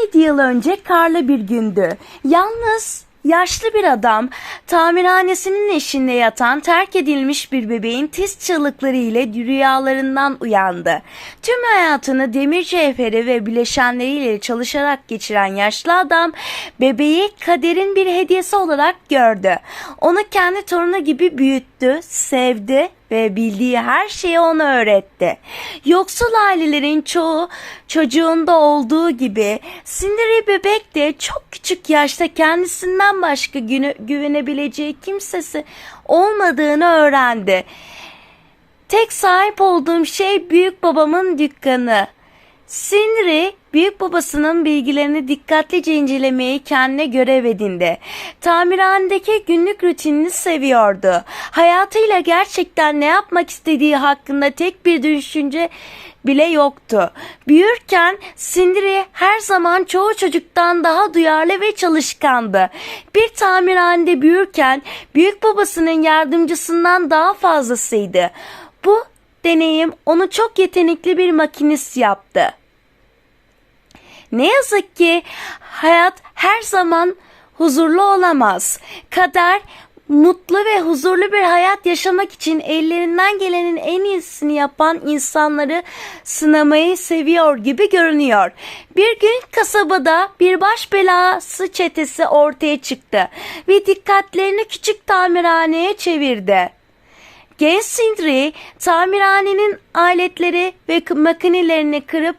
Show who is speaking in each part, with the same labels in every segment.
Speaker 1: 17 yıl önce karlı bir gündü. Yalnız yaşlı bir adam tamirhanesinin eşinde yatan terk edilmiş bir bebeğin tiz çığlıkları ile rüyalarından uyandı. Tüm hayatını demir cevheri ve bileşenleriyle çalışarak geçiren yaşlı adam bebeği kaderin bir hediyesi olarak gördü. Onu kendi torunu gibi büyüttü, sevdi ve bildiği her şeyi ona öğretti. Yoksul ailelerin çoğu çocuğunda olduğu gibi Cinderella bebek de çok küçük yaşta kendisinden başka güvenebileceği kimsesi olmadığını öğrendi. Tek sahip olduğum şey büyük babamın dükkanı. Sindri büyük babasının bilgilerini dikkatlice incelemeyi kendine görev edindi. Tamirhanedeki günlük rutinini seviyordu. Hayatıyla gerçekten ne yapmak istediği hakkında tek bir düşünce bile yoktu. Büyürken Sindri her zaman çoğu çocuktan daha duyarlı ve çalışkandı. Bir tamirhanede büyürken büyük babasının yardımcısından daha fazlasıydı. Bu deneyim onu çok yetenekli bir makinist yaptı. Ne yazık ki hayat her zaman huzurlu olamaz. Kader mutlu ve huzurlu bir hayat yaşamak için ellerinden gelenin en iyisini yapan insanları sınamayı seviyor gibi görünüyor. Bir gün kasabada bir baş belası çetesi ortaya çıktı ve dikkatlerini küçük tamirhaneye çevirdi. Genç Sindri tamirhanenin aletleri ve makinelerini kırıp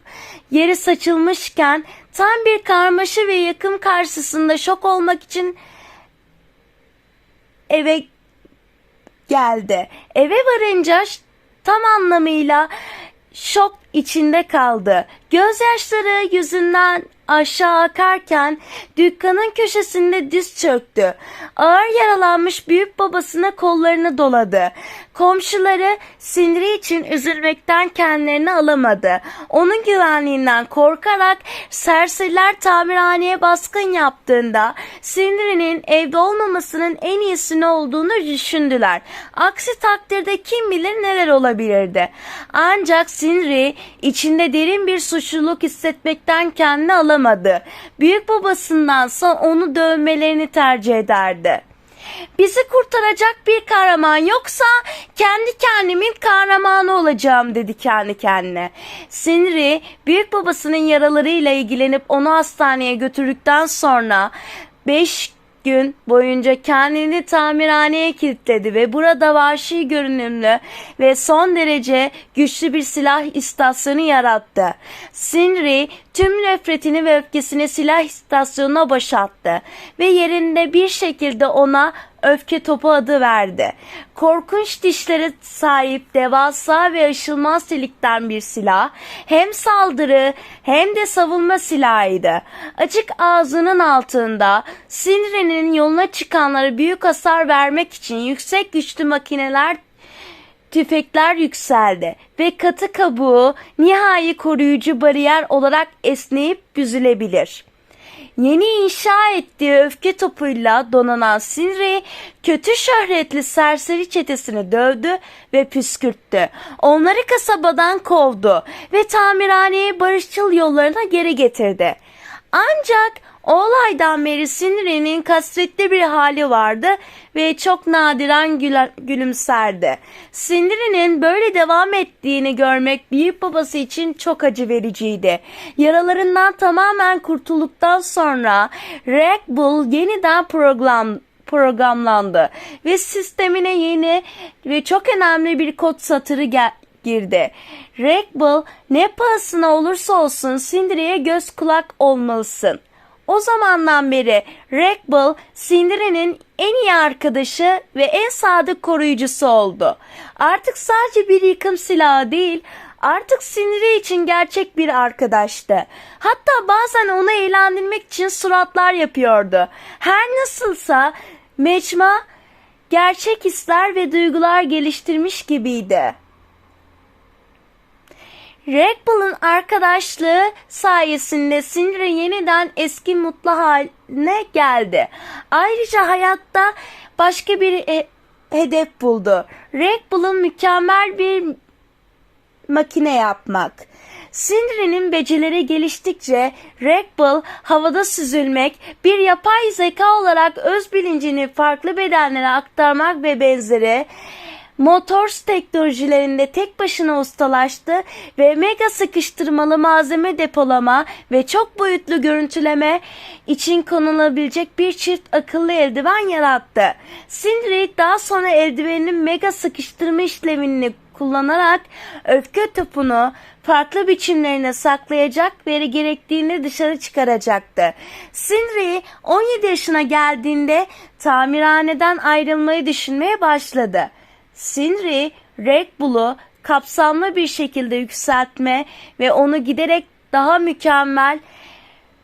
Speaker 1: yeri saçılmışken tam bir karmaşa ve yakım karşısında şok olmak için eve geldi. Eve varınca tam anlamıyla şok içinde kaldı. Gözyaşları yüzünden aşağı akarken dükkanın köşesinde diz çöktü. Ağır yaralanmış büyük babasına kollarını doladı. Komşuları siniri için üzülmekten kendilerini alamadı. Onun güvenliğinden korkarak serseriler tamirhaneye baskın yaptığında Sindri'nin evde olmamasının en iyisini olduğunu düşündüler. Aksi takdirde kim bilir neler olabilirdi. Ancak Sindri içinde derin bir suçluluk hissetmekten kendini alamadı. Büyük babasındansa onu dövmelerini tercih ederdi. Bizi kurtaracak bir kahraman yoksa kendi kendimin kahramanı olacağım dedi kendi kendine. Sinri büyük babasının yaralarıyla ilgilenip onu hastaneye götürdükten sonra 5 gün boyunca kendini tamirhaneye kilitledi ve burada vahşi görünümlü ve son derece güçlü bir silah istasyonu yarattı. Sinri tüm nefretini ve öfkesini silah istasyonuna boşalttı ve yerinde bir şekilde ona öfke topu adı verdi. Korkunç dişlere sahip devasa ve aşılmaz delikten bir silah hem saldırı hem de savunma silahıydı. Açık ağzının altında Sinri'nin yoluna çıkanlara büyük hasar vermek için yüksek güçlü makineler tüfekler yükseldi ve katı kabuğu nihai koruyucu bariyer olarak esneyip büzülebilir. Yeni inşa ettiği öfke topuyla donanan Sinri kötü şöhretli serseri çetesini dövdü ve püskürttü. Onları kasabadan kovdu ve tamirhaneye barışçıl yollarına geri getirdi. Ancak o olaydan beri Sinri'nin kasvetli bir hali vardı ve çok nadiren güler, gülümserdi. Sinri'nin böyle devam ettiğini görmek büyük babası için çok acı vericiydi. Yaralarından tamamen kurtulduktan sonra Red Bull yeniden program programlandı ve sistemine yeni ve çok önemli bir kod satırı gel girdi. Red Bull ne pahasına olursa olsun Sindri'ye göz kulak olmalısın. O zamandan beri Red Bull Sindri'nin en iyi arkadaşı ve en sadık koruyucusu oldu. Artık sadece bir yıkım silahı değil, artık Sindri için gerçek bir arkadaştı. Hatta bazen onu eğlendirmek için suratlar yapıyordu. Her nasılsa Mecma gerçek hisler ve duygular geliştirmiş gibiydi. Red Bull'un arkadaşlığı sayesinde Sindri yeniden eski mutlu haline geldi. Ayrıca hayatta başka bir he- hedef buldu. Red Bull'un mükemmel bir makine yapmak. Sindri'nin becerileri geliştikçe Red Bull havada süzülmek, bir yapay zeka olarak öz bilincini farklı bedenlere aktarmak ve benzeri Motors teknolojilerinde tek başına ustalaştı ve mega sıkıştırmalı malzeme depolama ve çok boyutlu görüntüleme için konulabilecek bir çift akıllı eldiven yarattı. Sindri daha sonra eldivenin mega sıkıştırma işlemini kullanarak öfke topunu farklı biçimlerine saklayacak ve gerektiğinde dışarı çıkaracaktı. Sindri 17 yaşına geldiğinde tamirhaneden ayrılmayı düşünmeye başladı. Sindri, Red Bull'u kapsamlı bir şekilde yükseltme ve onu giderek daha mükemmel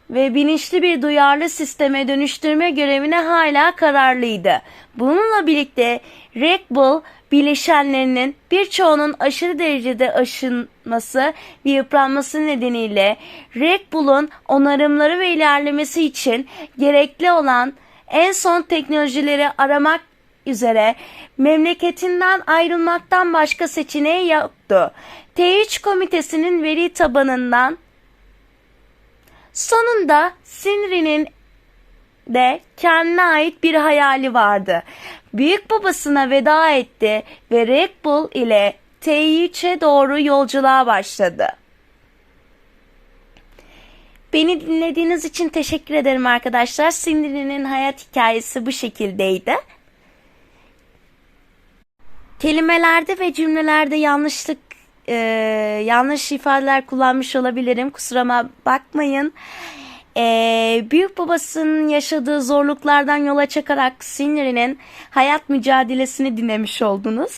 Speaker 1: ve bilinçli bir duyarlı sisteme dönüştürme görevine hala kararlıydı. Bununla birlikte Red Bull bileşenlerinin birçoğunun aşırı derecede aşınması ve yıpranması nedeniyle Red Bull'un onarımları ve ilerlemesi için gerekli olan en son teknolojileri aramak üzere memleketinden ayrılmaktan başka seçeneği yoktu. T3 komitesinin veri tabanından sonunda Sinri'nin de kendine ait bir hayali vardı. Büyük babasına veda etti ve Red Bull ile T3'e doğru yolculuğa başladı. Beni dinlediğiniz için teşekkür ederim arkadaşlar. Sinri'nin hayat hikayesi bu şekildeydi. Kelimelerde ve cümlelerde yanlışlık e, yanlış ifadeler kullanmış olabilirim. Kusuruma bakmayın. E, büyük babasının yaşadığı zorluklardan yola çıkarak Sinri'nin hayat mücadelesini dinlemiş oldunuz.